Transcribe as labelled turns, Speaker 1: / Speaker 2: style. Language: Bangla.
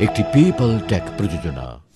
Speaker 1: একটি পেপাল ট্যাক প্রযোজনা।